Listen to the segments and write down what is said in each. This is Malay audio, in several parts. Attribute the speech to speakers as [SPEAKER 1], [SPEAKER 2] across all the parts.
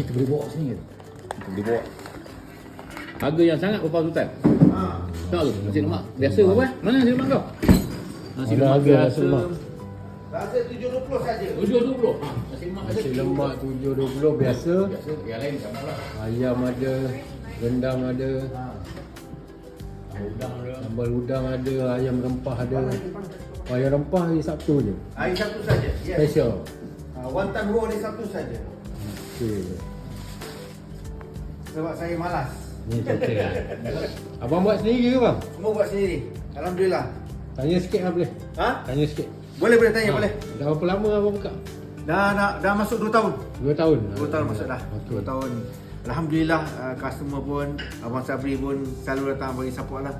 [SPEAKER 1] Kita boleh bawa sini ke? Kita boleh bawa. Harga yang sangat berapa sultan?
[SPEAKER 2] Ha.
[SPEAKER 1] Tak tu, nasi lemak. Biasa berapa eh? Mana nasi lemak kau? Nasi lemak
[SPEAKER 3] harga nasi lemak.
[SPEAKER 2] Rasa 720 saja.
[SPEAKER 1] Tujuh dua puluh. Ha, nasi lemak ada.
[SPEAKER 3] Nasi lemak 7.20 biasa.
[SPEAKER 1] Biasa, yang lain sama lah.
[SPEAKER 3] Ayam ada, rendang ada,
[SPEAKER 2] Ha.
[SPEAKER 1] Udang ada.
[SPEAKER 3] sambal udang ada, ayam rempah ada. Ayam rempah hari Sabtu je.
[SPEAKER 2] Hari Sabtu saja. Yes.
[SPEAKER 3] Special.
[SPEAKER 2] Ha, wonton raw hari Sabtu saja.
[SPEAKER 3] Okey.
[SPEAKER 2] Sebab saya malas.
[SPEAKER 3] Ni okey lah. Abang buat sendiri ke bang?
[SPEAKER 2] Semua buat sendiri. Alhamdulillah.
[SPEAKER 3] Tanya sikit lah boleh.
[SPEAKER 2] Ha?
[SPEAKER 3] Tanya sikit.
[SPEAKER 2] Boleh boleh tanya
[SPEAKER 3] Ha,
[SPEAKER 2] boleh.
[SPEAKER 3] Dah berapa lama abang buka?
[SPEAKER 2] Dah dah dah masuk 2 tahun.
[SPEAKER 3] Dua tahun.
[SPEAKER 2] 2 tahun masuk dah.
[SPEAKER 3] Okey.
[SPEAKER 2] 2 tahun. Alhamdulillah uh, customer pun Abang Sabri pun selalu datang bagi support lah.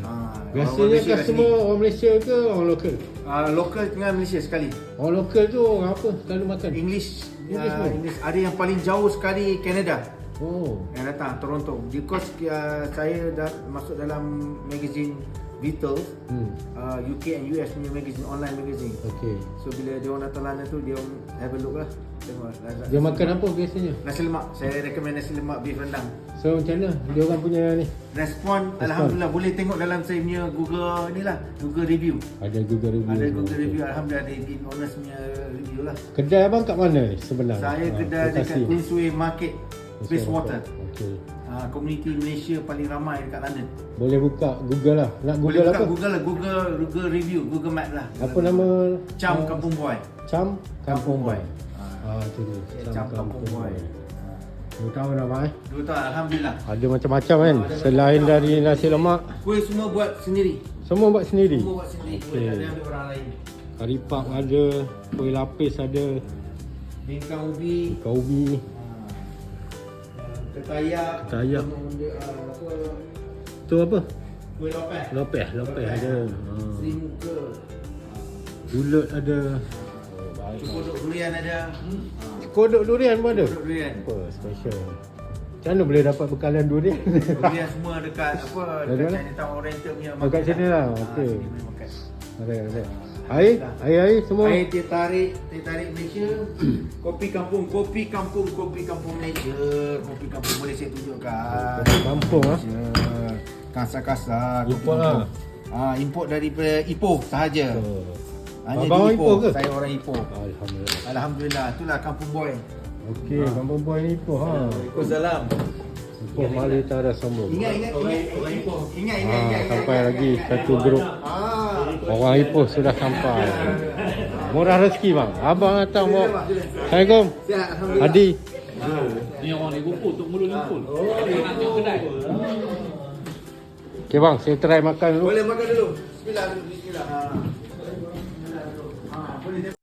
[SPEAKER 2] Ha, orang
[SPEAKER 3] Biasanya
[SPEAKER 2] Malaysia kat
[SPEAKER 3] customer orang Malaysia ke orang lokal?
[SPEAKER 2] uh, lokal dengan Malaysia sekali.
[SPEAKER 3] Orang lokal tu orang apa? Selalu makan?
[SPEAKER 2] English
[SPEAKER 3] English
[SPEAKER 2] uh? English ada yang paling jauh sekali Canada
[SPEAKER 3] Oh.
[SPEAKER 2] yang datang Toronto. Because uh, saya dah masuk dalam magazine Beatles
[SPEAKER 3] Hmm.
[SPEAKER 2] uh, UK and US punya magazine online magazine.
[SPEAKER 3] Okey.
[SPEAKER 2] So bila dia orang datang London tu dia orang have a look lah. Tengok nasi-
[SPEAKER 3] Dia makan apa biasanya?
[SPEAKER 2] Nasi lemak. Saya recommend nasi lemak beef rendang.
[SPEAKER 3] So macam mana? Dia orang punya ni.
[SPEAKER 2] Respon alhamdulillah boleh tengok dalam saya punya Google ni lah, Google review.
[SPEAKER 3] Ada Google review.
[SPEAKER 2] Ada Google
[SPEAKER 3] Okey.
[SPEAKER 2] review alhamdulillah ada Dean Honest punya review lah.
[SPEAKER 3] Kedai abang kat mana ni sebenarnya?
[SPEAKER 2] Saya
[SPEAKER 3] Ha,
[SPEAKER 2] kedai dekat. Queensway Market Basewater.
[SPEAKER 3] Okey.
[SPEAKER 2] Uh, komuniti Malaysia paling ramai dekat London.
[SPEAKER 3] Boleh buka Google lah. Nak
[SPEAKER 2] Boleh
[SPEAKER 3] Google
[SPEAKER 2] buka
[SPEAKER 3] apa?
[SPEAKER 2] Google lah, Google Google review, Google Map lah.
[SPEAKER 3] Apa nama?
[SPEAKER 2] Cam
[SPEAKER 3] ah,
[SPEAKER 2] Kampung Boy.
[SPEAKER 3] Cam Kampung Boy.
[SPEAKER 2] Ah.
[SPEAKER 3] Ah, tu dia.
[SPEAKER 2] Cam Kampung Boy.
[SPEAKER 3] Dua tahun dah eh.
[SPEAKER 2] Dua tahun alhamdulillah.
[SPEAKER 3] Ada macam-macam kan. Selain dari nasi lemak,
[SPEAKER 2] Kuih semua buat sendiri.
[SPEAKER 3] semua buat sendiri.
[SPEAKER 2] Semua buat sendiri. Kuih
[SPEAKER 3] Okey.
[SPEAKER 2] tak ada ambil orang lain.
[SPEAKER 3] Kari pap ada, kuih lapis ada,
[SPEAKER 2] Bingkang ubi,
[SPEAKER 3] ikan ubi.
[SPEAKER 2] Ketayak,
[SPEAKER 3] Ketayak.
[SPEAKER 2] ah, apa,
[SPEAKER 3] Tu apa?
[SPEAKER 2] kuih lopeh.
[SPEAKER 3] Lopeh, lopeh ada. Ha.
[SPEAKER 2] Muka.
[SPEAKER 3] Bulut ada.
[SPEAKER 2] Cukodok durian ada.
[SPEAKER 3] Kodok durian pun ada.
[SPEAKER 2] Cukodok durian.
[SPEAKER 3] Apa special? Macam mana boleh dapat bekalan durian?
[SPEAKER 2] Durian semua dekat apa dekat? Chinatown Oriental punya
[SPEAKER 3] Oh, kat sini lah.
[SPEAKER 2] Ah,
[SPEAKER 3] Okey.
[SPEAKER 2] sini boleh makan.
[SPEAKER 3] Ada, ada. Air, air, air semua.
[SPEAKER 2] Air teh tarik, teh tarik Malaysia. kopi kampung, kopi kampung, kopi kampung Malaysia. Kopi kampung boleh saya tunjukkan.
[SPEAKER 3] Kopi kampung, ah.
[SPEAKER 2] Malaysia. Kasar-kasar.
[SPEAKER 3] Import lah.
[SPEAKER 2] Ah, import daripada Ipoh sahaja.
[SPEAKER 3] Oh.
[SPEAKER 2] Hanya
[SPEAKER 3] Abang
[SPEAKER 2] di
[SPEAKER 3] orang Ipoh ke?
[SPEAKER 2] Saya orang Ipoh.
[SPEAKER 3] Alhamdulillah.
[SPEAKER 2] Alhamdulillah, itulah kampung boy.
[SPEAKER 3] Okey, kampung boy ni Ipoh ha.
[SPEAKER 2] Waalaikumsalam.
[SPEAKER 3] Ipoh Mali Tara Sambung.
[SPEAKER 2] Ingat, ingat, ingat. Orang Ipoh. Ingat, ingat,
[SPEAKER 3] Ha,
[SPEAKER 2] ingat.
[SPEAKER 3] sampai
[SPEAKER 2] ingat,
[SPEAKER 3] lagi
[SPEAKER 2] ingat,
[SPEAKER 3] satu
[SPEAKER 2] ingat.
[SPEAKER 3] grup
[SPEAKER 2] Ah.
[SPEAKER 3] Orang Ipoh sudah sampai. Murah rezeki bang. Abang datang bawa. Assalamualaikum.
[SPEAKER 2] Sihat, Alhamdulillah.
[SPEAKER 3] Adi.
[SPEAKER 1] Ni orang Liverpool, Tok Mulu Liverpool. Dia nak tengok kedai.
[SPEAKER 3] Okey bang, saya try makan dulu.
[SPEAKER 2] Boleh makan dulu. Bismillah dulu. Bismillah. Ha. Ha, boleh